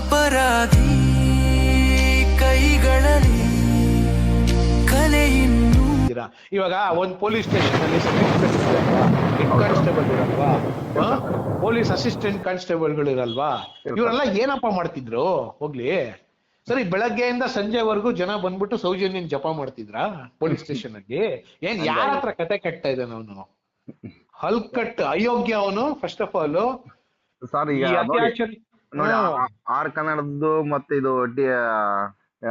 ಅಪರಾಧಿ ಕೈಗಳಲ್ಲಿ ಕಲೆಯನ್ನು ಇವಾಗ ಒಂದ್ ಪೊಲೀಸ್ ಸ್ಟೇಷನ್ ಅಲ್ಲಿ ಹೆಡ್ ಕಾನ್ಸ್ಟೇಬಲ್ ಇರಲ್ವಾ ಪೊಲೀಸ್ ಅಸಿಸ್ಟೆಂಟ್ ಕಾನ್ಸ್ಟೇಬಲ್ಗಳು ಇರಲ್ವಾ ಇವರೆಲ್ಲ ಏನಪ್ಪ ಮಾಡ್ತಿದ್ರು? ಹೋಗ್ಲಿ. ಸರಿ ಬೆಳಗ್ಗೆಯಿಂದ ಸಂಜೆವರೆಗೂ ಜನ ಬಂದ್ಬಿಟ್ಟು ಸೌಜನ್ಯನ್ ಜಪ ಮಾಡ್ತಿದ್ರಾ ಪೊಲೀಸ್ ಸ್ಟೇಷನ್ ಅಲ್ಲಿ ಏನ್ ಯಾರ ಹತ್ರ ಕತೆ ಕಟ್ತಾ ಇದ್ದಾನ ಅವನು? ಹಲ್ಕಟ್ ಅಯೋಗ್ಯ ಅವನು ಫಸ್ಟ್ ಆಫ್ ಆಲ್ ನೋಡಿ ಆರ್ ಕನ್ನಡದ್ದು ಮತ್ತೆ ಇದು ಟಿ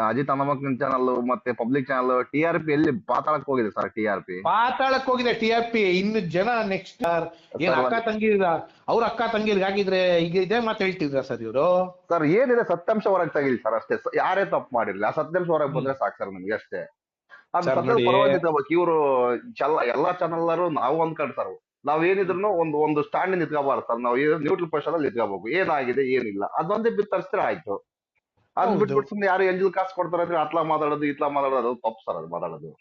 ಅಜಿತ್ ಹನುಮಕ್ಕನ್ ಚಾನಲ್ ಮತ್ತೆ public channel T R P ಎಲ್ಲಿ ಪಾತಾಳಕ್ ಹೋಗಿದೆ ಸರ್ ಟಿ ಆರ್ ಪಿ? ಪಾತಾಳಕ್ ಹೋಗಿದೆ ಟಿ ಆರ್ ಪಿ. ಇನ್ನು ಜನ ನೆಕ್ಸ್ಟ್ ಏನ್ ಅಕ್ಕ ತಂಗಿ ಅವ್ರ ಅಕ್ಕ ತಂಗಿರ್ಗ್ ಆಗಿದ್ರೆ ಈಗ ಇದೇ ಮಾತು ಹೇಳ್ತಿದ್ರ ಸರ್ ಇವರು? ಸರ್ ಏನಿದೆ ಸತ್ಯಾಂಶ ಹೊರಗೆ ತೆಗಿಲಿ ಸರ್ ಅಷ್ಟೇ. ಯಾರೇ ತಪ್ಪು ಮಾಡಿರ್ಲಿ. ಆ ಸತ್ಯಾಂಶ ಹೊರಗೆ ಬಂದ್ರೆ ಸಾಕು ಸರ್ ನಮ್ಗೆ ಅಷ್ಟೇ. ಇವರು ಎಲ್ಲ ಚಾನಲ್ಲಾರು ನಾವು ಕಡೆ ಸರ್. ನಾವ್ ಏನಿದ್ರು ಒಂದು ಒಂದು ಸ್ಟ್ಯಾಂಡ್ ನಿಂತ್ಕೋಬಾರ್ದು ಸರ್ ನಾವು ನ್ಯೂಟ್ರಲ್ ಪೊಸಿಷನ್ ಅಲ್ಲಿ ನಿಂತ್ಕೋಬೇಕು. ಏನಾಗಿದೆ ಏನಿಲ್ಲ. ಅದೊಂದೇ ಬಿತ್ತರಿಸಿದ್ರೆ ಆಯ್ತು. ಅದ್. ಬಿಟ್ಬಿಟ್ಟು ಸುಮ್ನೆ ಯಾರು ಎಂಜಿಲ್ ಕಾಸು ಕೊಡ್ತಾರೆ ಅಂದ್ರೆ ಅತ್ಲಾ ಮಾತಾಡೋದು ಇತ್ಲಾ ಮಾತಾಡೋದು ತಪ್ಪು ಸರ್ ಅದು ಮಾತಾಡೋದು.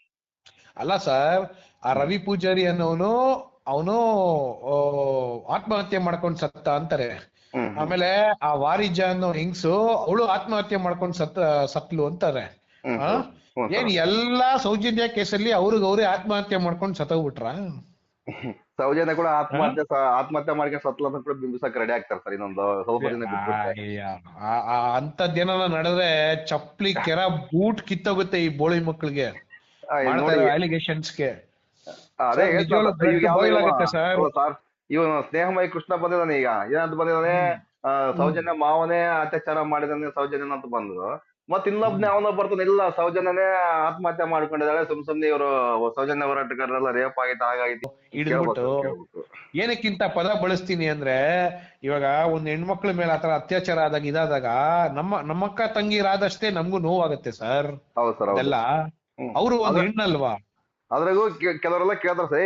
ಅಲ್ಲ ಸರ್ ಆ ರವಿ ಪೂಜಾರಿ ಅನ್ನೋನು ಅವನು ಆತ್ಮಹತ್ಯೆ ಮಾಡ್ಕೊಂಡ್ ಸತ್ತ ಅಂತಾರೆ. ಆಮೇಲೆ ಆ ವಾರಿಜ ಅನ್ನೋ ಹಿಂಗ್ಸು ಅವಳು ಆತ್ಮಹತ್ಯೆ ಮಾಡ್ಕೊಂಡ್ ಸತ್ತ ಸತ್ಲು ಅಂತಾರೆ. ಏನ್ ಎಲ್ಲಾ ಸೌಜನ್ಯ ಕೇಸಲ್ಲಿ ಅವ್ರಿಗೆ ಅವ್ರೇ ಆತ್ಮಹತ್ಯೆ ಮಾಡ್ಕೊಂಡ್ ಸತ್ತೋಗ್ಬಿಟ್ರ? ಸೌಜನ್ಯ ಕೂಡ ಆತ್ಮಹತ್ಯೆ ಆತ್ಮಹತ್ಯೆ ಮಾಡ್ಕೊಂಡು ಸತ್ಲ ಅಂತ ಕೂಡ ಬಿಂಬಿಸಕ್ ರೆಡಿ ಆಗ್ತಾರೆ ಸರ್ ಇನ್ನೊಂದು ಸ್ವಲ್ಪ ದಿನ ಅಂತದ್ ಅಂತದ್ದೇನ ನಡೆದ್ರೆ ಚಪ್ಲಿ ಕೆರ ಬೂಟ್ ಕಿತ್ತೋಗುತ್ತೆ ಈ ಬೋಳಿ ಮಕ್ಕಳಿಗೆ. ಅಲಿಗೇಷನ್ಸ್ಗೆ ಅದೇ ಸರ್, ಇವನು ಸ್ನೇಹಮಯಿ ಕೃಷ್ಣ ಬಂದಿದ್ದಾನೆ ಈಗ. ಏನಂತ ಬಂದಿದ್ದಾನೆ? ಸೌಜನ್ಯ ಮಾವನೇ ಅತ್ಯಾಚಾರ ಮಾಡಿದಾನೆ ಸೌಜನ್ಯ ಅಂತ ಬಂದ್ರು ಮತ್ ಇನ್ನೊಬ್ನ ಅವನ ಬರ್ತಾನೆ ಇಲ್ಲ ಸೌಜನ್ಯನೇ ಆತ್ಮಹತ್ಯೆ ಮಾಡ್ಕೊಂಡಿದ್ದಾಳೆ. ಸುಮ್ ಸುಮ್ನೆ ಇವರು ಸೌಜನ್ಯ ಹೋರಾಟಗಾರರೆಲ್ಲ ರೇಪ್ ಆಗಿತ್ತು ಹಾಗಾಗಿತ್ತು ಹಿಡಿದ್ಬಿಟ್ಟು. ಏನಕ್ಕಿಂತ ಪದ ಬಳಸ್ತೀನಿ ಅಂದ್ರೆ ಇವಾಗ ಒಂದ್ ಹೆಣ್ಮಕ್ಳ ಮೇಲೆ ಆತರ ಅತ್ಯಾಚಾರ ಆದಾಗ ಇದಾದಾಗ ನಮ್ಮ ನಮ್ಮಕ್ಕ ತಂಗಿರಾದಷ್ಟೇ ನಮ್ಗೂ ನೋವಾಗುತ್ತೆ ಸರ್. ಹೌದು ಸರ್ ಎಲ್ಲ. ಅವರು ಒಂದ್ ಹೆಣ್ಣಲ್ವಾ? ಅದ್ರಾಗೂ ಕೆಲವರೆಲ್ಲ ಕೇಳ್ತಾರೆ ಸೇ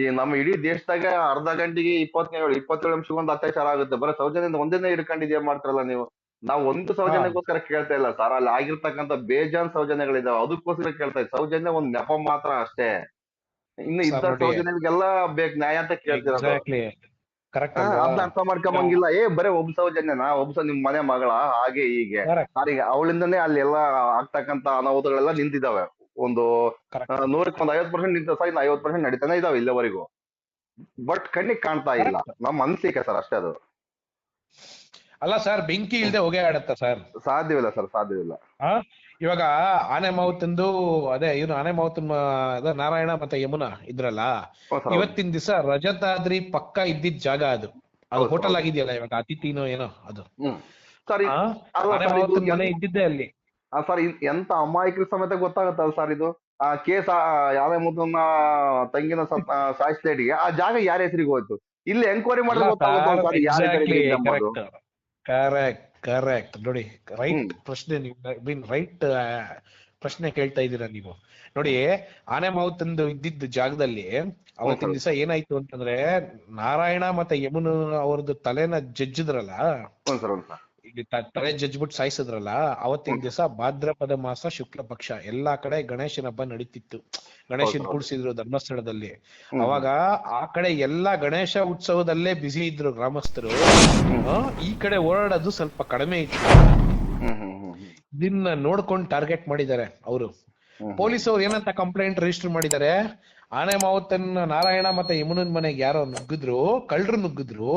ಈ ನಮ್ಮ ಇಡೀ ದೇಶದಾಗ ಅರ್ಧ ಗಂಟೆಗೆ ಇಪ್ಪತ್ತೇಳು ಇಪ್ಪತ್ತೇಳು ನಿಮಿಷಕ್ಕೊಂದು ಅತ್ಯಾಚಾರ ಆಗುತ್ತೆ. ಬರೀ ಸೌಜನ್ಯದಿಂದ ಒಂದಿನ ಹಿಡ್ಕೊಂಡಿದ್ಯಾ ಮಾಡ್ತಾರಲ್ಲ ನೀವು? ನಾವು ಒಂದು ಸೌಜನ್ಯಕ್ಕೋಸ್ಕರ ಕೇಳ್ತಾ ಇಲ್ಲ ಸರ್ ಅಲ್ಲಿ ಆಗಿರ್ತಕ್ಕಂತ ಬೇಜಾನ್ ಸೌಜನ್ಯಗಳಿದಾವೆ. ಅದಕ್ಕೋಸ್ಕರ ಕೇಳ್ತಾ ಇದ್ದೀವಿ ಸೌಜನ್ಯ ಒಂದ್ ನೆಪ ಮಾತ್ರ ಅಷ್ಟೇ. ಇನ್ನು ಇದ್ದ. ಸೌಜನ್ಯಗಳಿಗೆಲ್ಲ ಬೇಕ್ ನ್ಯಾಯ ಅಂತ ಅದ್ನ ಅರ್ಥ ಮಾಡ್ಕೊಂಬಂಗಿಲ್ಲ ಏ ಬರೇ ಒಬ್ಬ ಸೌಜನ್ಯನಾ? ಒಬ್ಬ ಸ- ನಿಮ್ ಮನೆ ಮಗಳ ಹಾಗೆ ಹೀಗೆ. ಸಾರಿಗೆ ಸರ್ ಅವಳಿಂದನೇ ಅಲ್ಲಿ ಎಲ್ಲ ಆಗ್ತಕ್ಕಂತ ಅನಾಹುತಗಳೆಲ್ಲ ನಿಂತಿದಾವೆ. ಒಂದು ನೂರಕ್ಕೆ ಒಂದ್ ಐವತ್ ಪರ್ಸೆಂಟ್ ನಿಂತ ಸರ್ ಇನ್ನು ಐವತ್ ಪರ್ಸೆಂಟ್ ನಡೀತಾನೆ ಇದಾವೆ ಇಲ್ಲಿವರೆಗೂ. ಬಟ್ ಕಣ್ಣಿಗೆ ಕಾಣ್ತಾ ಇಲ್ಲ. ನಮ್ಮ ಅನ್ಸಿಕೆ ಸರ್ ಅಷ್ಟೇ ಅದು. ಅಲ್ಲ ಸರ್ ಬೆಂಕಿ ಇಲ್ದೆ ಹೊಗೆ ಆಡತ್ತ ಸರ್? ಸಾಧ್ಯವಿಲ್ಲ ಸರ್ ಸಾಧ್ಯವಿಲ್ಲ. ಇವಾಗ ಆನೆ ಮಾವುತಂದು ಅದೇ ಇವನು ಆನೆ ಮಾವುತ ನಾರಾಯಣ ಮತ್ತೆ ಯಮುನಾ ಇದ್ರಲ್ಲ. ಇವತ್ತಿನ ದಿವಸ ರಜತಾದ್ರಿ ಪಕ್ಕ ಇದ್ದಿದ್ ಜಾಗ ಅದು. ಅದು ಹೋಟೆಲ್ ಆಗಿದೆಯಲ್ಲ ಇವಾಗ ಅತಿಥಿನೋ ಏನೋ ಅದು. ಮನೆ ಇದ್ದಿದ್ದೆ ಅಲ್ಲಿ. ಸರ್ ಎಂತ ಅಮಾಯಕರ ಸಮೇತ ಗೊತ್ತಾಗತ್ತಲ್ಲ ಸರ್ ಇದು? ಆ ಕೇಸ್ ಯಾವ ಮುದ್ದನ್ನ ತಂಗಿನ ಸಾಯಿಸ್ಲೇಟಿಗೆ ಆ ಜಾಗ ಯಾರ ಹೆಸರಿಗೆ ಹೋಯ್ತು? ಇಲ್ಲಿ ಎಂಕ್ವೈರಿ ಮಾಡಿದ್ರೆ ಗೊತ್ತಾಗುತ್ತೆ ಕರೆಕ್ಟ್ ಕರೆಕ್ಟ್ ನೋಡಿ ರೈಟ್. ಪ್ರಶ್ನೆ ಮೀನ್ ರೈಟ್ ಪ್ರಶ್ನೆ ಕೇಳ್ತಾ ಇದ್ದೀರಾ ನೀವು. ನೋಡಿ ಆನೆ ಮಾವುತಂದು ಇದ್ದಿದ್ದ ಜಾಗದಲ್ಲಿ ಅವತ್ತಿನ. ದಿವಸ ಏನಾಯ್ತು ಅಂತಂದ್ರೆ ನಾರಾಯಣ ಮತ್ತೆ ಯಮುನ ಅವ್ರದ್ದು ತಲೆನ ಜಜ್ಜಿದ್ರಲ್ಲ? ತಲೆ ಜಜ್ಬಿಟ್ಟು ಸಾಯಿಸಿದ್ರಲ್ಲ ಅವತ್ತಿನ ದಿವಸ ಭಾದ್ರಪದ ಮಾಸ ಶುಕ್ಲ ಪಕ್ಷ ಎಲ್ಲಾ ಕಡೆ ಗಣೇಶನ ಹಬ್ಬ ನಡೀತಿತ್ತು. ಗಣೇಶನ್ ಕೂಡಿಸಿದ್ರು ಧರ್ಮಸ್ಥಳದಲ್ಲಿ. ಅವಾಗ ಆ ಕಡೆ ಎಲ್ಲಾ ಗಣೇಶ ಉತ್ಸವದಲ್ಲೇ ಬಿಸಿ ಇದ್ರು ಗ್ರಾಮಸ್ಥರು. ಈ ಕಡೆ ಓಡಾಡೋದು ಸ್ವಲ್ಪ ಕಡಿಮೆ ಇತ್ತು. ಇದನ್ನ ನೋಡ್ಕೊಂಡು ಟಾರ್ಗೆಟ್ ಮಾಡಿದ್ದಾರೆ ಅವರು. ಪೊಲೀಸ್ ಅವ್ರು ಏನಂತ ಕಂಪ್ಲೇಂಟ್ ರಿಜಿಸ್ಟರ್ ಮಾಡಿದ್ದಾರೆ? ಆನೆ ಮಾವತ್ತನ್ನ ನಾರಾಯಣ ಮತ್ತೆ ಯಮುನನ್ ಮನೆಗೆ ಯಾರೋ ನುಗ್ಗಿದ್ರು ಕಳ್ರು ನುಗ್ಗಿದ್ರು.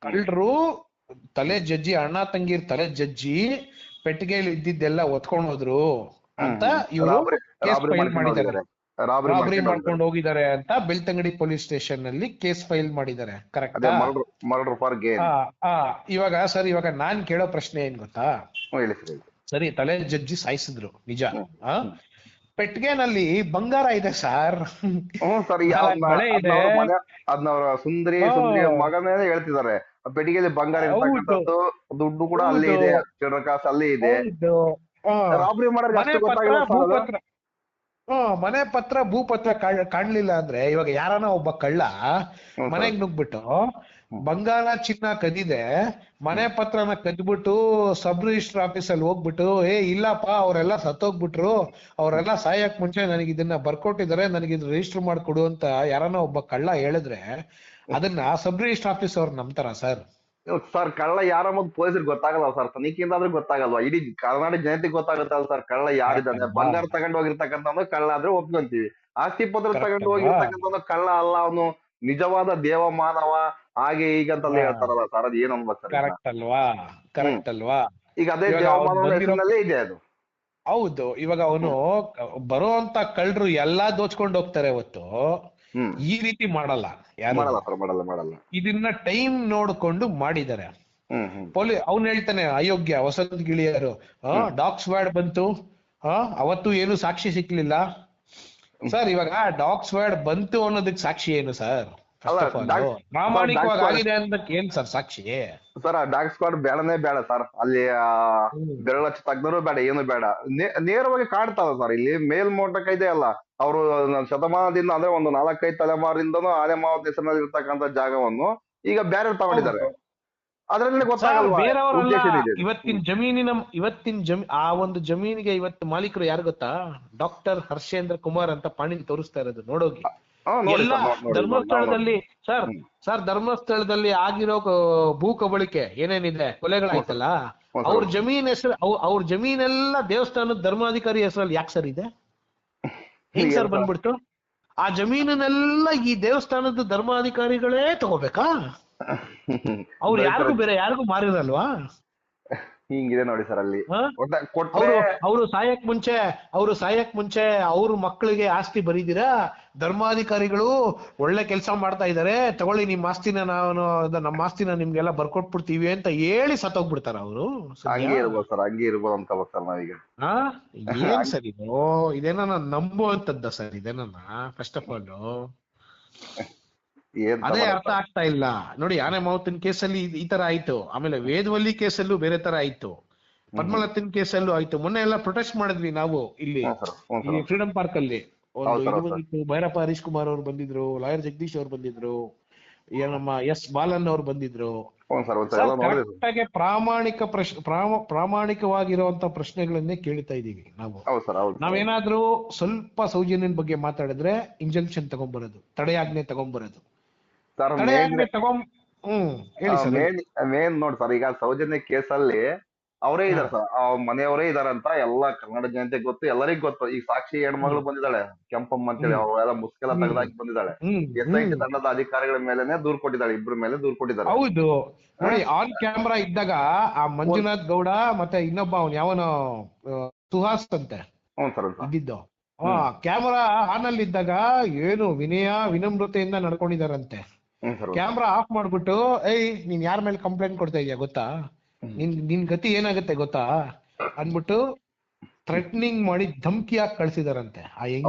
ಕಳ್ರು ತಲೆ ಜಜ್ಜಿ ಅಣ್ಣ ತಂಗಿರ್ ತಲೆ ಜಜ್ಜಿ ಪೆಟ್ಟಿಗೆಯಲ್ಲಿ ಇದ್ದಿದ್ದೆಲ್ಲ ಒತ್ಕೊಂಡ್ ಹೋದ್ರು ಅಂತ ಇವರು ರಾಬರಿ- ಕೇಸ್ ಫೈಲ್ ಮಾಡ್ಕೊಂಡು ಮಾಡಿದ್ದಾರೆ. ಹೋಗಿದ್ದಾರೆ. ರಾಬರಿ ರಾಬರಿ ಮಾಡ್ಕೊಂಡು ಮಾಡ್ಕೊಂಡು ಹೋಗಿದ್ದಾರೆ ಅಂತ ಬೆಳ್ತಂಗಡಿ ಪೊಲೀಸ್ ಸ್ಟೇಷನ್ನಲ್ಲಿ ಕೇಸ್ ಫೈಲ್ ಮಾಡಿದ್ದಾರೆ. ಕರೆಕ್ಟ್ ಇವಾಗ ಸರ್ ಇವಾಗ ನಾನ್ ಕೇಳೋ ಪ್ರಶ್ನೆ ಏನ್ ಗೊತ್ತಾ? ಹೇಳಿ ಸರಿ ತಲೆ ಜಜ್ಜಿ ಸಾಯಿಸಿದ್ರು. ನಿಜ. ಪೆಟ್ಗೆನಲ್ಲಿ ಆ? ಪೆಟ್ಟಿಗೆನಲ್ಲಿ ಬಂಗಾರ ಇದೆ ಸರ್. ಸುಂದರಿ. ಸುಂದರಿ ಮಗನೇ ಹೇಳ್ತಿದ್ದಾರೆ. ಪೆಟ್ಟಿಗೆಯಲ್ಲಿ ಬಂಗಾರ. ಇರ್ತಕ್ಕಂಥದ್ದು ದುಡ್ಡು ಕೂಡ ಅಲ್ಲೇ ಇದೆ. ಚಿಲ್ಲರೆ ಕಾಸು ಅಲ್ಲೇ ಇದೆ. ರಾಬರಿ ಮಾಡೋದು ಮನೆ ಪತ್ರ ಮನೆ ಪತ್ರ ಕಾಣ್ಲಿಲ್ಲ ಅಂದ್ರೆ ಇವಾಗ ಯಾರನ ಒಬ್ಬ ಕಳ್ಳ. ಮನೆಗ್ ನುಗ್ಬಿಟ್ಟು ಬಂಗಾರ ಚಿನ್ನ ಕದಿದೆ ಮನೆ ಪತ್ರನ ಕದ್ಬಿಟ್ಟು ಸಬ್ ರಿಜಿಸ್ಟರ್ ಆಫೀಸ್ ಅಲ್ಲಿ ಹೋಗ್ಬಿಟ್ಟು ಏ ಇಲ್ಲಪ್ಪ ಅವರೆಲ್ಲ ಸತ್ತೋಗ್ಬಿಟ್ರು ಅವರೆಲ್ಲ ಸಾಯಕ್ ಮುಂಚೆ ನನಗೆ ಇದನ್ನ ಬರ್ಕೊಟ್ಟಿದ್ದಾರೆ ನನಗೆ ಇದು ರಿಜಿಸ್ಟರ್ ಮಾಡ್ಕೊಡು ಅಂತ ಯಾರನ ಒಬ್ಬ ಕಳ್ಳ ಹೇಳಿದ್ರೆ ಅದನ್ನ ಸಬ್ ರಿಜಿಸ್ಟರ್ ಆಫೀಸ್ ಅವ್ರು ನಂಬ್ತಾರ ಸರ್ ಸರ್ ಕಳ್ಳ ಯಾರ ಮೊದ್ಲು ಪೊಲೀಸರಿಗೆ ಗೊತ್ತಾಗಲ್ಲ ಸರ್ ತನಿಖೆಯಿಂದ ಆದ್ರೆ ಗೊತ್ತಾಗಲ್ವಾ? ಇಡೀ ಕರ್ನಾಟಕ ಜನತೆಗೆ ಗೊತ್ತಾಗುತ್ತಲ್ಲ ಸರ್ ಕಳ್ಳ ಯಾರಿದ್ದಾನೆ? ಬಂಗಾರ ತಗೊಂಡು ಹೋಗಿರ್ತಕ್ಕಂಥ ಕಳ್ಳ ಆದ್ರೆ ಒಪ್ಕೊಂತೀವಿ. ಆಸ್ತಿ ಪತ್ರ ತಗೊಂಡ್? ಹೋಗಿರ್ತಕ್ಕಂಥ ಕಳ್ಳ ಅಲ್ಲ. ಅವನು ನಿಜವಾದ ದೇವ ಮಾನವ ಹಾಗೆ ಈಗ ಅಂತ ಹೇಳ್ತಾರಲ್ಲ ಸರ್ ಅದ್ ಏನ್ ಅನ್ಬೇಕು ಸರ್ ಕರೆಕ್ಟ್ ಅಲ್ವಾ? ಕರೆಕ್ಟ್ ಅಲ್ವಾ? ಈಗ ಅದೇ ದೇವ ಇದೆ ಅದು. ಹೌದು. ಇವಾಗ ಅವನು ಬರುವಂತ ಕಳ್ಳರು ಎಲ್ಲಾ ದೋಚ್ಕೊಂಡು ಹೋಗ್ತಾರೆ ಹ್ಮ್ ಈ ರೀತಿ ಮಾಡಲ್ಲ ಯಾರು? ಮಾಡಲ್ಲ ಮಾಡಲ್ಲ ಇದನ್ನ ಟೈಮ್ ನೋಡ್ಕೊಂಡು ಮಾಡಿದ್ದಾರೆ. ಪೊಲೀ ಅವ್ನು ಹೇಳ್ತಾನೆ ಅಯೋಗ್ಯ ವಸಂತ ಗಿಳಿಯರು ಡಾಕ್ಸ್ ವರ್ಡ್ ಬಂತು ಅವತ್ತು ಏನು ಸಾಕ್ಷಿ ಸಿಕ್ಲಿಲ್ಲ? ಸರ್ ಇವಾಗ ಡಾಗ್ಸ್ ವರ್ಡ್ ಬಂತು ಅನ್ನೋದಕ್ಕೆ ಸಾಕ್ಷಿ ಏನು ಸರ್? ಪ್ರಾಮಾಣಿಕವಾಗಿ ಆಗಿದೆ ಅಂತ ಏನ್ ಸರ್ ಸಾಕ್ಷಿ? ಸರ್ ಆ ಡಾಗ್ ಸ್ಕ್ವಾಡ್ ಬೇಡನೇ ಬೇಡ ಸರ್. ಅಲ್ಲಿ. ಬೆರಳಚ್ಚ ತಗ್ದರು ಬೇಡ ಏನು ಬೇಡ ನೇರವಾಗಿ ಕಾಡ್ತಾವ ಸರ್ ಇಲ್ಲಿ ಮೇಲ್ಮೋಟಕ ಇದೆ ಅಲ್ಲ. ಅವರು ಶತಮಾನದಿಂದ ಅಂದ್ರೆ ಒಂದು ನಾಲ್ಕೈದು ತಲೆಮಾರಿಂದನೂ ಆನೆ ಮಾವತ್ ಹೆಸರಿನಲ್ಲಿ ಇರ್ತಕ್ಕಂತ ಜಾಗವನ್ನು ಈಗ ಬೇರೆ ತಗೊಂಡಿದ್ದಾರೆ. ಅದರಲ್ಲಿ ಏನಿದೆ? ಇವತ್ತಿನ ಜಮೀನಿನ ಇವತ್ತಿನ ಜಮೀ ಆ ಒಂದು ಜಮೀನಿಗೆ ಇವತ್ತು ಮಾಲೀಕರು ಯಾರು ಗೊತ್ತಾ? ಡಾಕ್ಟರ್ ಹರ್ಷೇಂದ್ರ ಕುಮಾರ್ ಅಂತ ಪಾಣಿ ತೋರಿಸ್ತಾ ಇರೋದು ನೋಡೋಗಿ. ನೋಡಿ ಎಲ್ಲ ಧರ್ಮಸ್ಥಳದಲ್ಲಿ ಸರ್ ಸರ್ ಧರ್ಮಸ್ಥಳದಲ್ಲಿ ಆಗಿರೋ ಭೂ ಕಬಳಿಕೆ ಏನೇನಿದೆ? ಕೊಲೆಗಳಾಯ್ತಲ್ಲ? ಅವ್ರ ಜಮೀನ್ ಹೆಸರು ಅವ್ರ ಜಮೀನೆಲ್ಲ ದೇವಸ್ಥಾನದ ಧರ್ಮಾಧಿಕಾರಿ ಹೆಸರಲ್ಲಿ ಯಾಕೆ ಸರ್ ಇದೆ? ಹೆಂಗ್ ಸರ್? ಬಂದ್ಬಿಡ್ತು? ಆ ಜಮೀನನ್ನೆಲ್ಲ ಈ ದೇವಸ್ಥಾನದ ಧರ್ಮಾಧಿಕಾರಿಗಳೇ ತಗೋಬೇಕಾ? ಅವ್ರು ಯಾರಿಗೂ ಬೇರೆ ಯಾರಿಗೂ ಮಾರಿರಲ್ವಾ? ಹಿಂಗಿದೆ ನೋಡಿ ಸರ್ ಅಲ್ಲಿ? ಅವರು ಸಾಯಕ್ ಮುಂಚೆ ಅವರು ಸಾಯಕ್ ಮುಂಚೆ ಅವ್ರ ಮಕ್ಕಳಿಗೆ ಆಸ್ತಿ ಬರೀದಿರಾ? ಧರ್ಮಾಧಿಕಾರಿಗಳು ಒಳ್ಳೆ ಕೆಲಸ ಮಾಡ್ತಾ ಇದಾರೆ ತಗೊಳ್ಳಿ ನಿಮ್ ಆಸ್ತಿನ ನಾನು ನಮ್ಮ ಆಸ್ತಿನ ನಿಮ್ಗೆಲ್ಲ ಬರ್ಕೊಟ್ಬಿಡ್ತೀವಿ ಅಂತ ಹೇಳಿ ಸತ್ತೋಗ್ಬಿಡ್ತಾರ ಅವರು ಹಂಗೆ ಇರ್ಬೋದು ಸರ್ ಹಂಗೆ ಇರ್ಬೋದು ಅಂತ ಬರ್ತಾರ ನಾವೀಗ. ಏನ್ ಸರ್ ಇದು? ಇದೇನ ನಂಬುವಂತದ್ದ ಸರ್ ಇದೇನ ಫಸ್ಟ್ ಆಫ್ ಆಲ್ ಅದೇ ಅರ್ಥ ಆಗ್ತಾ ಇಲ್ಲ. ನೋಡಿ ಆನೆ ಮಾವುತನ್ ಕೇಸಲ್ಲಿ ಈ ತರ ಆಯ್ತು. ಆಮೇಲೆ ವೇದವಲ್ಲಿ ಕೇಸಲ್ಲೂ ಬೇರೆ ತರ ಆಯ್ತು. ಪದ್ಮಲತ್ತಿನ ಕೇಸಲ್ಲೂ ಆಯ್ತು. ಮೊನ್ನೆ ಎಲ್ಲ ಪ್ರೊಟೆಸ್ಟ್ ಮಾಡಿದ್ವಿ ನಾವು ಇಲ್ಲಿ ಫ್ರೀಡಂ ಪಾರ್ಕ್ ಅಲ್ಲಿ. ಬಂದಿತ್ತು. ಭೈರಪ್ಪ ಹರೀಶ್ ಕುಮಾರ್ ಅವ್ರು ಬಂದಿದ್ರು. ಲಾಯರ್ ಜಗದೀಶ್ ಅವ್ರು ಬಂದಿದ್ರು. ನಮ್ಮ ಎಸ್ ಬಾಲನ್ ಅವ್ರು ಬಂದಿದ್ರು. ಪ್ರಾಮಾಣಿಕ ಪ್ರಶ್ನೆ ಪ್ರಾಮ ಪ್ರಾಮಾಣಿಕವಾಗಿರುವಂತ ಪ್ರಶ್ನೆಗಳನ್ನೇ ಕೇಳ್ತಾ ಇದೀವಿ ನಾವು. ನಾವೇನಾದ್ರೂ ಸ್ವಲ್ಪ ಸೌಜನ್ಯನ ಬಗ್ಗೆ ಮಾತಾಡಿದ್ರೆ ಇಂಜೆಕ್ಷನ್ ತಗೊಂಡ್ಬರೋದು ತಡೆಯಾಜ್ಞೆ ತಗೊಂಡ್ಬರೋದು ಸರ್ ಮೇನ್ ಮೇನ್ ನೋಡಿ ಸರ್ ಈಗ ಸೌಜನ್ಯ ಕೇಸಲ್ಲಿ ಅವರೇ ಇದಾರೆ ಸರ್. ಆ ಮನೆಯವರೇ ಇದಾರಂತ ಎಲ್ಲಾ ಕನ್ನಡ ಜನತೆ ಗೊತ್ತು ಎಲ್ಲರಿಗೂ ಗೊತ್ತು. ಈಗ ಸಾಕ್ಷಿ ಹೆಣ್ಮಗಳು ಬಂದಿದ್ದಾಳೆ ಕೆಂಪಮ್ಮ ಅಂತೇಳಿ ಹೇಳಿ ಅವರೆಲ್ಲ ಮುಸ್ಕೆಲ್ಲ. ತೆಗೆದಾಕಿ ಬಂದಿದ್ದಾಳೆ. S I T hmm. ತಂಡದ ಅಧಿಕಾರಿಗಳ ಮೇಲೆನೆ ದೂರ್ ಕೊಟ್ಟಿದ್ದಾಳೆ ಇಬ್ರ ಮೇಲೆ ದೂರ್ ಕೊಟ್ಟಿದ್ದಾರೆ. ಹೌದು. ನೋಡಿ ಆನ್ ಕ್ಯಾಮ್ರಾ ಇದ್ದಾಗ ಆ ಮಂಜುನಾಥ್ ಗೌಡ ಮತ್ತೆ ಇನ್ನೊಬ್ಬ ಅವನ್ ಯಾವನೋ ಸುಹಾಸ್ ಅಂತೆ. ಹ್ಞೂ ಸರ್ ಇದ್ದಿದ್ದು. ಆ ಕ್ಯಾಮ್ರಾ ಆನ್ ಅಲ್ಲಿ ಇದ್ದಾಗ ಏನು ವಿನಯ ವಿನಮ್ರತೆಯಿಂದ ನಡ್ಕೊಂಡಿದಾರಂತೆ ಕ್ಯಾಮ್ರಾ ಆಫ್ ಮಾಡ್ಬಿಟ್ಟು ಏಯ್ ನೀನ್ ಯಾರ ಮೇಲೆ ಕಂಪ್ಲೇಂಟ್ ಕೊಡ್ತಾ ಇದೀಯ ಗೊತ್ತಾ? ನಿನ್ ನಿನ್ ಗತಿ ಏನಾಗುತ್ತೆ ಗೊತ್ತಾ? ಅನ್ಬಿಟ್ಟು ಥ್ರೆಟ್ನಿಂಗ್ ಮಾಡಿ ಧಮ್ಕಿ ಹಾಕಿ ಕಳ್ಸಿದಾರಂತೆ ಆ ಹೆಂಗ್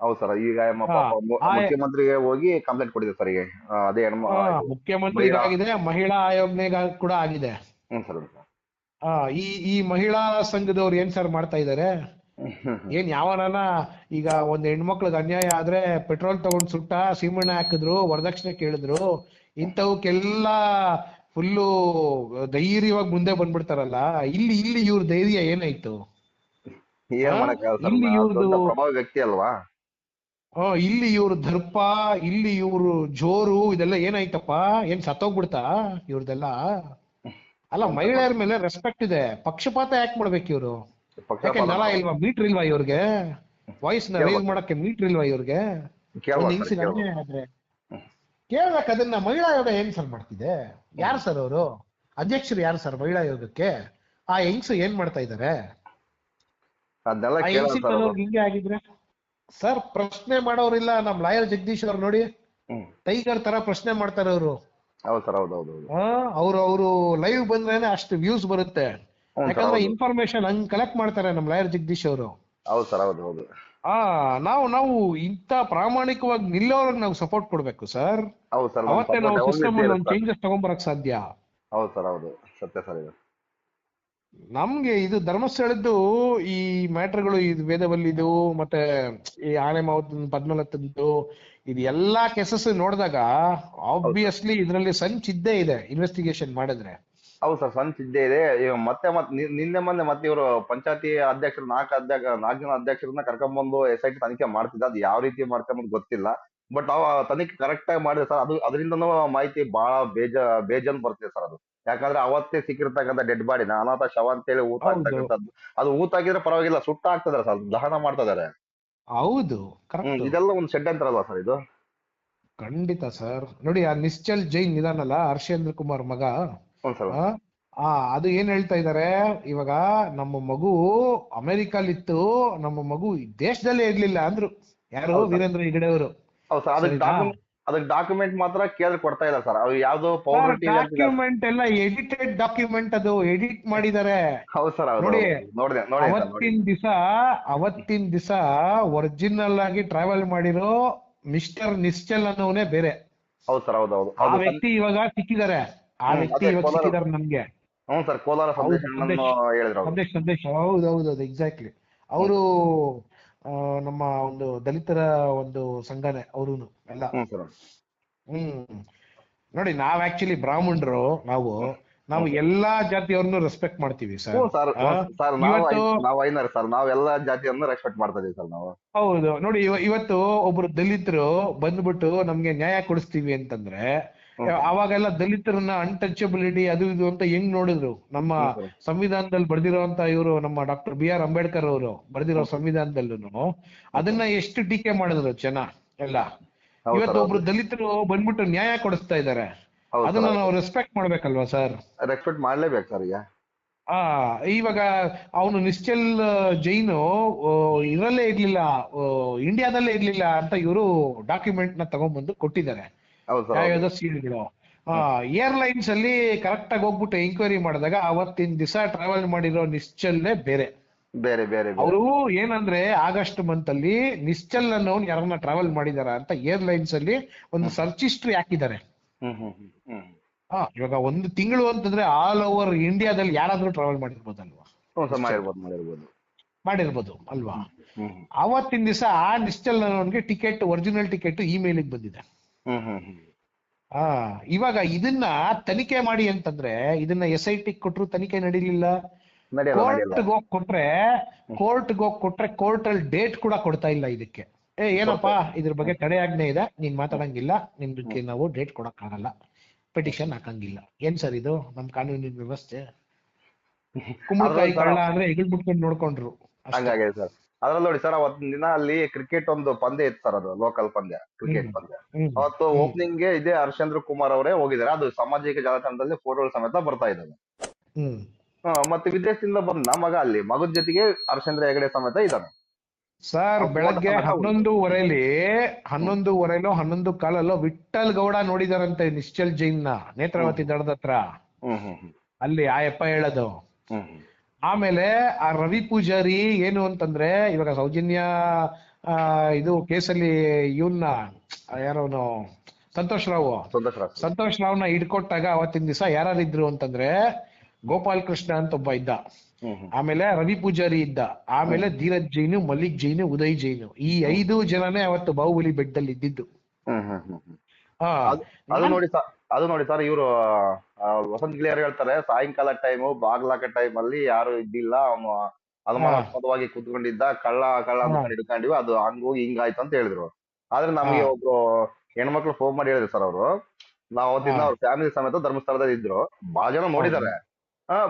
ಹೌದ್ ಸರ್. ಈಗ ಮುಖ್ಯಮಂತ್ರಿಗೆ ಹೋಗಿ ಕಂಪ್ಲೇಂಟ್ ಕೊಟ್ಟಿದೆ ಸರ್ ಈಗ. ಅದೇ ಮುಖ್ಯಮಂತ್ರಿ ಆಗಿದೆ ಮಹಿಳಾ ಆಯೋಗನೆಗ ಕೂಡ ಆಗಿದೆ. ಹ್ಮ್ ಸರ್. ಆ ಈ ಈ ಮಹಿಳಾ ಸಂಘದವ್ರು ಏನ್ ಸರ್ ಮಾಡ್ತಾ ಇದಾರೆ? ಏನ್ ಯಾವನ ಈಗ ಒಂದ್ ಹೆಣ್ಮಕ್ಳಿಗೆ ಅನ್ಯಾಯ ಆದ್ರೆ ಪೆಟ್ರೋಲ್ ತಗೊಂಡ್ ಸುಟ್ಟ ಸೀಮಣ್ಣ ಹಾಕಿದ್ರು ವರದಕ್ಷಿಣೆ ಕೇಳಿದ್ರು ಇಂಥವಕ್ಕೆಲ್ಲ ಫುಲ್ಲು ಧೈರ್ಯವಾಗಿ ಮುಂದೆ ಬಂದ್ಬಿಡ್ತಾರಲ್ಲ ಇಲ್ಲಿ ಇಲ್ಲಿ ಇವ್ರ ಧೈರ್ಯ ಏನಾಯ್ತು? ಇಲ್ಲಿ ವ್ಯಕ್ತಿ ಅಲ್ವಾ? ಹಾ ಇಲ್ಲಿ ಇವ್ರ ದರ್ಪ ಇಲ್ಲಿ ಇವ್ರು ಜೋರು ಇದೆಲ್ಲ ಏನಾಯ್ತಪ್ಪ? ಏನ್ ಸತ್ತೋಗ್ಬಿಡ್ತಾ ಇವ್ರದೆಲ್ಲ? ಅಲ್ಲ ಮಹಿಳೆಯರ ಮೇಲೆ ರೆಸ್ಪೆಕ್ಟ್ ಇದೆ ಪಕ್ಷಪಾತ ಯಾಕೆ ಮಾಡ್ಬೇಕು ಇವ್ರು ಯಾಕೆ ನೆಲ ಇಲ್ವಾ? ಮೀಟರ್ ಇಲ್ವಾ ಇವ್ರಿಗೆ? ವಾಯ್ಸ್ನ ರೈಸ್ ಮಾಡಕ್ಕೆ ಮೀಟರ್ ಇಲ್ವಾ ಇವ್ರಿಗೆ? ಕೇಳ್ಬೇಕು ಅದನ್ನ ಮಹಿಳಾ ಆಯೋಗ ಏನ್ ಸರ್ ಮಾಡ್ತಿದೆ? ಯಾರು ಸರ್ ಅವರು? ಅಧ್ಯಕ್ಷರು ಯಾರು ಸರ್ ಮಹಿಳಾ ಆಯೋಗಕ್ಕೆ? ಆ ಹೆಂಗ್ಸು ಏನ್ ಮಾಡ್ತಾ ಇದಾರೆ? ಹಿಂಗೆ ಆಗಿದ್ರೆ? ಸರ್ ಪ್ರಶ್ನೆ ಮಾಡೋರಿಲ್ಲ ನಮ್ ಲಾಯರ್ ಜಗದೀಶ್ ಅವ್ರು ನೋಡಿ. ಟೈಗರ್ ತರ ಪ್ರಶ್ನೆ ಮಾಡ್ತಾರೆ ಅವರು. ಅವ್ರು ಅವರು ಲೈವ್ ಬಂದ್ರೇನೆ ಅಷ್ಟು ವ್ಯೂಸ್ ಬರುತ್ತೆ. ಯಾಕಂದ್ರೆ ಇನ್ಫಾರ್ಮೇಶನ್ ಹಂಗ್ ಕಲೆಕ್ಟ್ ಮಾಡ್ತಾರೆ ನಮ್ ಲಾಯರ್ ಜಗದೀಶ್ ಅವರು. ಹೌದು ಸರ್ ಹೌದು ಹೌದು. ಆ ನಾವು ನಾವು ಇಂತ ಪ್ರಾಮಾಣಿಕವಾಗಿ ನಿಲ್ಲೋರ್ಗ್ ನಾವು ಸಪೋರ್ಟ್ ಕೊಡ್ಬೇಕು ಸರ್. ಹೌದು ಸರ್ ಅವತ್ತೇ ನಾವು ಸಿಸ್ಟಮ್ ಚೇಂಜಸ್ ತಗೊಂಬರಕ್ ಸಾಧ್ಯ? ಹೌದು ಸರ್ ಹೌದು. ಸತ್ಯ ಸರ್ ಇದು. ನಮ್ಗೆ ಇದು ಧರ್ಮಸ್ಥಳದ್ದು ಈ ಮ್ಯಾಟರ್ಗಳು ಇದು ವೇದವಲ್ಲಿದು ಮತ್ತೆ ಈ ಆನೆ ಮಾವತ್ ಪದ್ಮಲತ್ತದ್ದು ಇದು ಎಲ್ಲಾ ಕೇಸಸ್ ನೋಡಿದಾಗ ಆಬ್ವಿಯಸ್ಲಿ ಇದರಲ್ಲಿ ಇದ್ದೇ ಇದೆ ಇನ್ವೆಸ್ಟಿಗೇಷನ್ ಮಾಡಿದ್ರೆ. ಹೌದು ಸರ್ ಸಂಚ್ ಇದ್ದೇ ಇದೆ. ಈಗ ಮತ್ತೆ ಮತ್ತೆ ನಿನ್ನೆ ಮೊನ್ನೆ ಮತ್ತೆ ಇವರು ಪಂಚಾಯತಿ ಅಧ್ಯಕ್ಷರು ನಾಲ್ಕು ಅಧ್ಯಕ್ಷ ನಾಲ್ಕು ಜನ ಅಧ್ಯಕ್ಷರನ್ನ ಕರ್ಕೊಂಡ್ಬಂದು ಎಸ್ ಐ ಟಿ ತನಿಖೆ ಮಾಡ್ತಿದ್ದೆ ಅದು ಯಾವ ರೀತಿ ಮಾಡ್ಕೊಂಬಂದು ಗೊತ್ತಿಲ್ಲ. ಬಟ್ ಅವ ತನಿಖೆ ಕರೆಕ್ಟ್ ಆಗಿ ಮಾಡಿದೆ ಸರ್ ಅದು ಅದರಿಂದನೂ ಮಾಹಿತಿ ಬಹಳ ಬೇಜ ಬೇಜಾನ್ ಬರ್ತಿದೆ ಸರ್ ಅದು. ಯಾಕಂದ್ರೆ ಅವತ್ತೇ ಸಿಕ್ಕಿರ್ತಕ್ಕಂಥ ಡೆಡ್ ಬಾಡಿನ ಅನಾಥ ಶವ ಅಂತ ಹೇಳಿ ಊಟ ಹಾಕ್ತಕ್ಕಂಥದ್ದು ಅದು ಊತ ಆಗಿದ್ರೆ ಪರವಾಗಿಲ್ಲ ಸುಟ್ಟ ಸರ್ ದಹನ ಮಾಡ್ತಾ ಇದಾರೆ ಹೌದು ಇದೆಲ್ಲ ಒಂದು ಷಡ್ಯಂತ್ರ ಸರ್ ಇದು? ಖಂಡಿತ ಸರ್. ನೋಡಿ ಆ ನಿಶ್ಚಲ್ ಜೈನ್ ಇದಾನಲ್ಲ ಹರ್ಷೇಂದ್ರ ಕುಮಾರ್ ಮಗ. ಆ ಅದು ಏನ್ ಹೇಳ್ತಾ ಇದಾರೆ? ಇವಾಗ ನಮ್ಮ ಮಗು ಅಮೆರಿಕಲ್ಲಿತ್ತು ನಮ್ಮ ಮಗು ದೇಶದಲ್ಲೇ ಇರ್ಲಿಲ್ಲ ಅಂದ್ರು. ಯಾರು? ವೀರೇಂದ್ರ ಹೆಗಡೆ ಅವರು ಅದಕ್ಕೆ? ಡಾಕ್ಯುಮೆಂಟ್ ಮಾತ್ರ ಕೇಳಿ ಕೊಡ್ತಾ ಇಲ್ಲ ಸರ್. ಅದು ಯಾವ್ದೋ ಡಾಕ್ಯುಮೆಂಟ್ ಎಲ್ಲ ಎಡಿಟೆಡ್ ಡಾಕ್ಯುಮೆಂಟ್ ಅದು ಎಡಿಟ್ ಮಾಡಿದ್ದಾರೆ ಹೌದು ಸರ್ ನೋಡಿ, ನೋಡಿದೆ ನೋಡಿ ಅವತ್ತಿನ ದಿವಸ ಅವತ್ತಿನ ದಿವಸ ಒರಿಜಿನಲ್ ಆಗಿ ಟ್ರಾವೆಲ್ ಮಾಡಿರೋ ಮಿಸ್ಟರ್ ನಿಶ್ಚಲ್ ಅನ್ನೋನೇ ಬೇರೆ. ಹೌದು ಸರ್ ಹೌದು ಹೌದು. ಆ ವ್ಯಕ್ತಿ ಇವಾಗ ಸಿಕ್ಕಿದ್ದಾರೆ ಆ ವ್ಯಕ್ತಿ ಇವತ್ತು ಸಿಕ್ಕಿದ್ದಾರೆ ನಮ್ಗೆ. ಹ್ಞೂ ಸರ್ ಕೋಲಾರ ಸಂದೇಶ ಸಂದೇಶ್. ಹೌದು ಹೌದು ಹೌದು ಎಕ್ಸಾಕ್ಟ್ಲಿ ಅವರು ನಮ್ಮ ಒಂದು ದಲಿತರ ಒಂದು ಸಂಘನೆ ಅವರು ಎಲ್ಲ. ಹ್ಮ್ ನೋಡಿ ನಾವ್ ಆಕ್ಚುಲಿ ಬ್ರಾಹ್ಮಣರು ನಾವು ನಾವು ಎಲ್ಲಾ ಜಾತಿಯವ್ರನ್ನು ರೆಸ್ಪೆಕ್ಟ್ ಮಾಡ್ತೀವಿ ಸರ್. ನಾವು ಐನರ್ ಸರ್ ನಾವು ಎಲ್ಲಾ ಜಾತಿಯನ್ನು ರೆಸ್ಪೆಕ್ಟ್ ಮಾಡ್ತಾ ಇದೀವಿ ಸರ್ ನಾವು. ಹೌದು. ನೋಡಿ ಇವತ್ತು ಒಬ್ರು ದಲಿತರು ಬಂದ್ಬಿಟ್ಟು ನಮ್ಗೆ ನ್ಯಾಯ ಕೊಡಿಸ್ತೀವಿ ಅಂತಂದ್ರೆ. ಅವಾಗೆಲ್ಲ ದಲಿತರನ್ನ ಅನ್ಟಚಬಿಲಿಟಿ ಅದು ಇದು ಅಂತ ಹೆಂಗ್ ನೋಡಿದ್ರು? ನಮ್ಮ. ಸಂವಿಧಾನದಲ್ಲಿ ಬರ್ದಿರೋಂತ ಇವರು ನಮ್ಮ ಡಾಕ್ಟರ್ ಬಿ ಆರ್ ಅಂಬೇಡ್ಕರ್ ಅವರು ಬರ್ದಿರೋ ಸಂವಿಧಾನದಲ್ಲೂ ಅದನ್ನ ಎಷ್ಟು ಟೀಕೆ ಮಾಡಿದ್ರು ಜನ ಎಲ್ಲ? ಇವತ್ತು ಒಬ್ರು ದಲಿತರು ಬಂದ್ಬಿಟ್ಟು ನ್ಯಾಯ ಕೊಡಿಸ್ತಾ ಇದ್ದಾರೆ ಅದನ್ನ ನಾವು ರೆಸ್ಪೆಕ್ಟ್ ಮಾಡ್ಬೇಕಲ್ವಾ ಸರ್? ರೆಸ್ಪೆಕ್ಟ್ ಮಾಡ್ಲೇಬೇಕು ಸರ್ ಈಗ. ಆ ಇವಾಗ ಅವನು ನಿಶ್ಚಲ್ ಜೈನು ಇರಲೇ ಇರಲ್ಲೇ ಇರ್ಲಿಲ್ಲ ಇಂಡಿಯಾದಲ್ಲೇ ಇರ್ಲಿಲ್ಲ ಅಂತ ಇವರು ಡಾಕ್ಯುಮೆಂಟ್ನ ತಗೊಂಡ್ಬಂದು ಕೊಟ್ಟಿದ್ದಾರೆ. ಯಾವ್ಯಾವ್ದೋ ಏರ್ಲೈನ್ಸ್ ಅಲ್ಲಿ ಕರೆಕ್ಟ್ ಆಗಿ ಹೋಗ್ಬಿಟ್ಟು ಎಂಕ್ವೈರಿ ಮಾಡಿದಾಗ ಅವತ್ತಿನ ದಿವಸ ಟ್ರಾವೆಲ್ ಮಾಡಿರೋ ನಿಶ್ಚಲ್ನೇ ಬೇರೆ. ಬೇರೆ ಬೇರೆ ಅವರು ಏನಂದ್ರೆ ಆಗಸ್ಟ್ ಮಂತ್ ಅಲ್ಲಿ ನಿಶ್ಚಲ್ ಅನ್ನೋನ್ ಯಾರನ್ನ ಟ್ರಾವೆಲ್ ಮಾಡಿದಾರ ಅಂತ ಏರ್ಲೈನ್ಸ್ ಅಲ್ಲಿ ಒಂದು ಸರ್ಚ್ ಹಿಸ್ಟ್ರಿ ಹಾಕಿದ್ದಾರೆ. ಹಾ ಇವಾಗ ಒಂದು ತಿಂಗಳು ಅಂತಂದ್ರೆ ಆಲ್ ಓವರ್ ಇಂಡಿಯಾದಲ್ಲಿ ಯಾರಾದ್ರೂ ಟ್ರಾವೆಲ್ ಮಾಡಿರ್ಬೋದಲ್ವಾ? ಮಾಡಿರ್ಬೋದು ಅಲ್ವಾ? ಅವತ್ತಿನ ದಿವಸ ಆ ನಿಶ್ಚಲ್ ಅನ್ನೋನ್ಗೆ ಟಿಕೆಟ್ ಒರಿಜಿನಲ್ ಟಿಕೆಟ್ ಇಮೇಲ್ ಬಂದಿದೆ. ಆ ಇವಾಗ ಇದನ್ನ ತನಿಖೆ ಮಾಡಿ ಅಂತಂದ್ರೆ ಇದನ್ನ ಎಸ್ ಐ ಟಿ ಕೊಟ್ರು ತನಿಖೆ ನಡೀಲಿಲ್ಲ. ಕೋರ್ಟ್ ಹೋಗ್ ಕೋರ್ಟ್ಗೆ ಹೋಗಿ ಕೊಟ್ರೆ ಕೋರ್ಟ್ಗೆ ಹೋಗಿ ಕೊಟ್ರೆ ಕೋರ್ಟ್ ಅಲ್ಲಿ ಡೇಟ್ ಕೂಡ ಕೊಡ್ತಾ ಇಲ್ಲ ಇದಕ್ಕೆ. ಏ ಏನಪ್ಪಾ ಇದ್ರ ಬಗ್ಗೆ ತಡೆಯಾಜ್ಞೆ ಇದೆ ನೀನ್ ಮಾತಾಡಂಗಿಲ್ಲ ನಿಮ್ಗೆ ನಾವು ಡೇಟ್ ಕೊಡಕ್ಕಾಗಲ್ಲ ಪಿಟಿಷನ್ ಹಾಕಂಗಿಲ್ಲ. ಏನ್ ಸರ್ ಇದು? ನಮ್ ಕಾನೂನಿನ ವ್ಯವಸ್ಥೆ? ಕುಂಬಳಕಾಯಿ ಕಳ್ಳ ಅಂದ್ರೆ ಹೆಗಲ್ ಬಿಟ್ಕೊಂಡು ನೋಡ್ಕೊಂಡ್ರು ಅದ್ರಲ್ಲಿ ನೋಡಿ ಸರ್ ಅವತ್ತಿನ ದಿನ ಅಲ್ಲಿ ಕ್ರಿಕೆಟ್ ಒಂದು ಪಂದ್ಯ ಇತ್ತು ಸರ್ ಅದು ಲೋಕಲ್ ಪಂದ್ಯ ಕ್ರಿಕೆಟ್. ಪಂದ್ಯ. ಅವತ್ತು ಓಪನಿಂಗ್ಗೆ ಇದೇ ಹರ್ಷೇಂದ್ರ ಕುಮಾರ್ ಅವರೇ ಹೋಗಿದ್ದಾರೆ. ಅದು ಸಾಮಾಜಿಕ ಜಾಲತಾಣದಲ್ಲಿ ಫೋಟೋಗಳು ಸಮೇತ ಬರ್ತಾ ಇದ್ದಾವೆ. ಮತ್ತೆ ವಿದೇಶದಿಂದ ಬಂದ ಮಗ ಅಲ್ಲಿ ಮಗದ ಜೊತೆಗೆ ಹರ್ಷೇಂದ್ರ ಹೆಗಡೆ ಸಮೇತ ಇದ್ದಾನೆ. ಸರ್ ಬೆಳಗ್ಗೆ ಹನ್ನೊಂದುವರೆಲಿ ಹನ್ನೊಂದುವರೆಲೋ ಹನ್ನೊಂದು ಕಾಲಲ್ಲೋ ವಿಠಲ್ ಗೌಡ ನೋಡಿದಾರಂತೆ ನಿಶ್ಚಲ್ ಜೈನ್ನ ನೇತ್ರಾವತಿ ದಡದ ಹತ್ರ. ಅಲ್ಲಿ ಆ ಯಪ್ಪ ಹೇಳೋದು ಆಮೇಲೆ ಆ ರವಿ ಪೂಜಾರಿ ಏನು ಅಂತಂದ್ರೆ ಇವಾಗ ಸೌಜನ್ಯ ಆ, ಇದು ಕೇಸಲ್ಲಿ ಇವನ್ನ ಯಾರವನು ಸಂತೋಷ್ ರಾವ್. ಸಂತೋಷ್ ರಾವ್. ಸಂತೋಷ್ ರಾವ್ನ ಹಿಡ್ಕೊಟ್ಟಾಗ ಅವತ್ತಿನ ದಿವಸ ಯಾರಿದ್ರು ಅಂತಂದ್ರೆ ಗೋಪಾಲ್ ಕೃಷ್ಣ ಅಂತ ಒಬ್ಬ ಇದ್ದ. ಆಮೇಲೆ ರವಿ ಪೂಜಾರಿ ಇದ್ದ. ಆಮೇಲೆ ಧೀರಜ್ ಜೈನು ಮಲ್ಲಿಕ್ ಜೈನು ಉದಯ್ ಜೈನು. ಈ ಐದು ಜನನೇ ಅವತ್ತು ಬಾಹುಬಲಿ ಬೆಟ್ಟದಲ್ಲಿ ಇದ್ದಿದ್ದು. ಅದು ನೋಡಿ ಸರ್ ಅದು ನೋಡಿ ಸರ್ ಇವರು ವಸಂತ ಗಿಳಿಯರ್ ಹೇಳ್ತಾರೆ ಸಾಯಂಕಾಲ ಟೈಮು ಬಾಗ್ಲಾಕ ಟೈಮ್ ಅಲ್ಲಿ ಯಾರು ಇದ್ದಿಲ್ಲ ಅವನು ಅನುಮಾನಾಸ್ಪದವಾಗಿ ಕೂತ್ಕೊಂಡಿದ್ದ ಕಳ್ಳ ಕಳ್ಳ. ಅಂತ ಹಿಡ್ಕೊಂಡಿವಿ ಅದು ಹಂಗೋಗಿ ಹಿಂಗಾಯ್ತು ಅಂತ ಹೇಳಿದ್ರು ಆದ್ರೆ ನಮಗೆ. ಒಬ್ರು ಹೆಣ್ಮಕ್ಳು ಫೋನ್ ಮಾಡಿ ಹೇಳಿದ್ರು ಸರ್ ಅವರು ನಾವ್ ಅವತ್ತಿನ ಅವ್ರ ಫ್ಯಾಮಿಲಿ ಸಮೇತ ಧರ್ಮಸ್ಥಳದಲ್ಲಿ ಇದ್ರು ಬಹಳ ಜನ ನೋಡಿದ್ದಾರೆ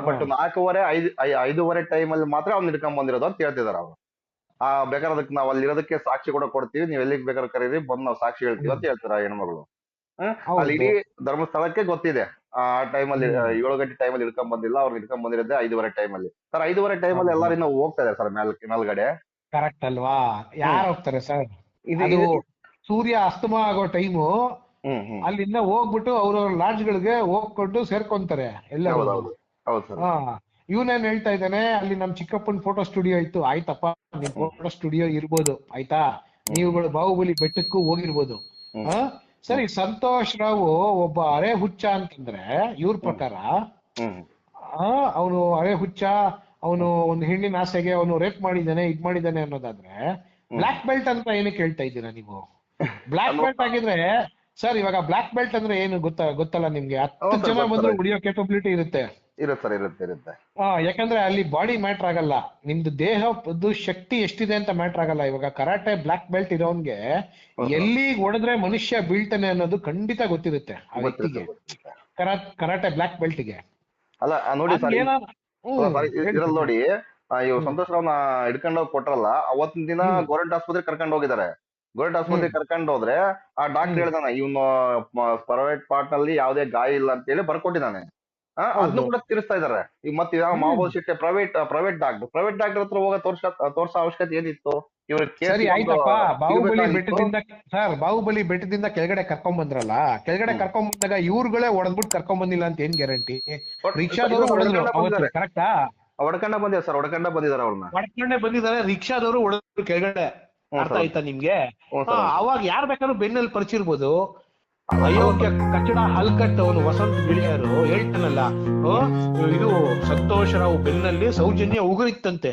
ಬಟ್. ನಾಲ್ಕೂವರೆ ಐದು ಐದೂವರೆ ಟೈಮ್ ಅಲ್ಲಿ ಮಾತ್ರ ಅವ್ನ ಹಿಡ್ಕೊಂಡ್ ಬಂದಿರೋದು ಅಂತ ಹೇಳ್ತಿದಾರೆ ಅವ್ರು ಆ ಬೇಕಾದ್ರೆ ಅದಕ್ಕೆ ನಾವ್ ಅಲ್ಲಿರೋದಕ್ಕೆ ಸಾಕ್ಷಿ ಕೂಡ ಕೊಡ್ತೀವಿ ನೀವ್ ಎಲ್ಲಿಗೆ ಬೇಕಾದ್ರೆ ಕರೀರಿ ಬಂದ್ ನಾವು ಸಾಕ್ಷಿ ಹೇಳ್ತೀವಿ ಅಂತ ಹೇಳ್ತಾರೆ ಹೆಣ್ಮಗಳು. ಅಲ್ಲಿ ಇಡೀ ಧರ್ಮಸ್ಥಳಕ್ಕೆ ಗೊತ್ತಿದೆ. ಆ ಟೈಮ್ ಅಲ್ಲಿ ಹ್ಮ್. ಏಳು ಗಂಟೆ ಟೈಮ್ ಅಲ್ಲಿ ಹಿಡ್ಕೊಂಡ್ ಬಂದಿಲ್ಲ ಅವ್ರು ಹಿಡ್ಕೊಂಡ್ ಬಂದಿರೋದೇ ಐದುವರೆ ಟೈಮ್ ಅಲ್ಲಿ ಸರ್ ಐದುವರೆ ಟೈಮ್ ಅಲ್ಲಿ ಹೌದು. ಇನ್ನು ಹೋಗ್ತಾ ಇದಾರೆ ಸರ್ ಮೇಲ್ ಮೇಲ್ಗಡೆ. ಕರೆಕ್ಟ್ ಅಲ್ವಾ? ಯಾರು ಹೋಗ್ತಾರೆ ಸರ್? ಇದು ಸೂರ್ಯ ಅಸ್ತಮ ಆಗೋ ಟೈಮು ಅಲ್ಲಿಂದ ಹೋಗ್ಬಿಟ್ಟು ಅವ್ರವ್ರ ಲಾಡ್ಜ್ಗಳಿಗೆ ಹೋಗ್ಕೊಂಡು ಸೇರ್ಕೊಂತಾರೆ ಎಲ್ಲ ಇವನೇನ್ ಹೇಳ್ತಾ ಇದ್ದಾನೆ ಅಲ್ಲಿ ನಮ್ ಚಿಕ್ಕಪ್ಪನ ಫೋಟೋ ಸ್ಟುಡಿಯೋ ಇತ್ತು ಆಯ್ತಪ್ಪ ನಿಮ್ ಫೋಟೋ ಸ್ಟುಡಿಯೋ ಇರ್ಬೋದು. ಆಯ್ತಾ? ನೀವುಗಳು ಬಾಹುಬಲಿ ಬೆಟ್ಟಕ್ಕೂ ಹೋಗಿರ್ಬೋದು. ಸರಿ ಸಂತೋಷ್ ರಾವ್ ಒಬ್ಬ ಅರೆ ಹುಚ್ಚ ಅಂತಂದ್ರೆ ಇವ್ರ ಪ್ರಕಾರ ಅವನು ಅರೆ ಹುಚ್ಚ ಅವನು ಒಂದು ಹೆಣ್ಣಿನ ಆಸೆಗೆ ಅವನು ರೇಪ್ ಮಾಡಿದ್ದಾನೆ ಇದ್ ಮಾಡಿದ್ದಾನೆ ಅನ್ನೋದಾದ್ರೆ ಬ್ಲಾಕ್ ಬೆಲ್ಟ್ ಅಂತ ಏನಕ್ಕೆ ಹೇಳ್ತಾ ಇದ್ದೀರಾ ನೀವು? ಬ್ಲಾಕ್ ಬೆಲ್ಟ್ ಆಗಿದ್ರೆ ಸರ್ ಇವಾಗ ಬ್ಲಾಕ್ ಬೆಲ್ಟ್ ಅಂದ್ರೆ ಏನು ಗೊತ್ತಾ ಗೊತ್ತಲ್ಲ ನಿಮ್ಗೆ? ಹತ್ತು ಜನ ಬಂದ್ರೆ. ಉಳಿಯೋ ಕೇಪಬಿಲಿಟಿ ಇರುತ್ತೆ. ಇರುತ್ತೆ ಸರ್ ಇರುತ್ತೆ ಇರುತ್ತೆ. ಆ, ಯಾಕಂದ್ರೆ ಅಲ್ಲಿ ಬಾಡಿ ಮ್ಯಾಟ್ರ್ ಆಗಲ್ಲ. ನಿಮ್ದು ದೇಹದ್ದು ಶಕ್ತಿ ಎಷ್ಟಿದೆ ಅಂತ ಮ್ಯಾಟ್ರ್ ಆಗಲ್ಲ. ಇವಾಗ ಕರಾಟೆ ಬ್ಲಾಕ್ ಬೆಲ್ಟ್ ಇರೋನ್ಗೆ ಎಲ್ಲಿ ಹೊಡೆದ್ರೆ ಮನುಷ್ಯ ಬೀಳ್ತಾನೆ ಅನ್ನೋದು ಖಂಡಿತ ಗೊತ್ತಿರುತ್ತೆ ಆ ವ್ಯಕ್ತಿಗೆ. ಕರಾಟೆ ಬ್ಲಾಕ್ ಬೆಲ್ಟ್ಗೆ ಅಲ್ಲ ನೋಡಿ ಸರ್. ಏನಾದ್ರು ಇದ್ರಲ್ಲಿ ನೋಡಿ ಇವ್ ಸಂತೋಷ್ ರಾವ್ನ ಹಿಡ್ಕೊಂಡು ಹೋಗಿ ಕೊಟ್ರಲ್ಲ ಅವತ್ತಿನ ದಿನ ಗೌರ್ಮೆಂಟ್ ಆಸ್ಪತ್ರೆ ಕರ್ಕೊಂಡು ಹೋಗಿದ್ದಾರೆ. ಗೌರ್ಮೆಂಟ್ ಆಸ್ಪತ್ರೆ ಕರ್ಕೊಂಡು ಹೋದ್ರೆ ಆ ಡಾಕ್ಟರ್ ಹೇಳ್ದಾನೆ ಇವನು ಪ್ರೈವೇಟ್ ಪಾರ್ಟ್ನಲ್ಲಿ ಯಾವ್ದೇ ಗಾಯ ಇಲ್ಲ ಅಂತ ಹೇಳಿ ಬರ್ಕೊಟ್ಟಿದ್ದಾನೆ. ಆ, ಅದ್ನು ಕೂಡ ತಿರ್ಸ್ತಾ ಇದಾರೆ. ಈಗ ಮತ್ತೆ ಯಾವ ಮಾವೋಲ್ ಶಿಟ್ಟೆ private private doctor private doctor ಹತ್ರ ಹೋಗ ತೋರ್ಸ ತೋರ್ಸೋ ಅವಶ್ಯಕತೆ ಏನಿತ್ತು? ಇವ್ರ ಸರಿ ಆಯ್ತಪ್ಪ. ಬಾಹುಬಲಿ ಬೆಟ್ಟದಿಂದ ಸರ್ ಬಾಹುಬಲಿ ಬೆಟ್ಟದಿಂದ ಕೆಳಗಡೆ ಕರ್ಕೊಂಡ್ ಬಂದ್ರಲ್ಲ ಕೆಳಗಡೆ ಕರ್ಕೊಂಡ್ ಬಂದಾಗ ಇವ್ರುಗಳೇ ಒಡೆದ್ಬಿಟ್ಟು ಕರ್ಕೊಂಡ್ ಬಂದಿಲ್ಲ ಅಂತ ಏನ್ ಗ್ಯಾರಂಟಿ ರಿಕ್ಷಾದವರು ಒಡೆದ್ರು ಕರೆಕ್ಟಾ ಹೊಡ್ಕೊಂಡ ಬಂದಿದ್ದಾರೆ ಸರ್ ಹೊಡ್ಕೊಂಡ ಬಂದಿದ್ದಾರೆ ಅವ್ರನ್ನ. ಹೊಡ್ಕೊಂಡೆ ಬಂದಿದ್ದಾರೆ ರಿಕ್ಷಾದವರು ಕೆಳಗಡೆ. ಅರ್ಥ ಆಯ್ತಾ ನಿಮ್ಗೆ. ಅವಾಗ ಯಾರ್ ಬೇಕಾದ್ರೂ ಬೆನ್ನಲ್ಲಿ ಪರಿಚಿರ್ಬೋದು ಅಯೋಗ್ಯ ಕಚಡ ಹಲ್ಕಟ್ ಅವನು ವಸಂತ ಬಿಳಿಯರು ಹೇಳ್ತಾನಲ್ಲ ಇದು ಸಂತೋಷರಾವ್ ಬೆನ್ನಲ್ಲಿ ಸೌಜನ್ಯ ಉಗುರಿತ್ತಂತೆ.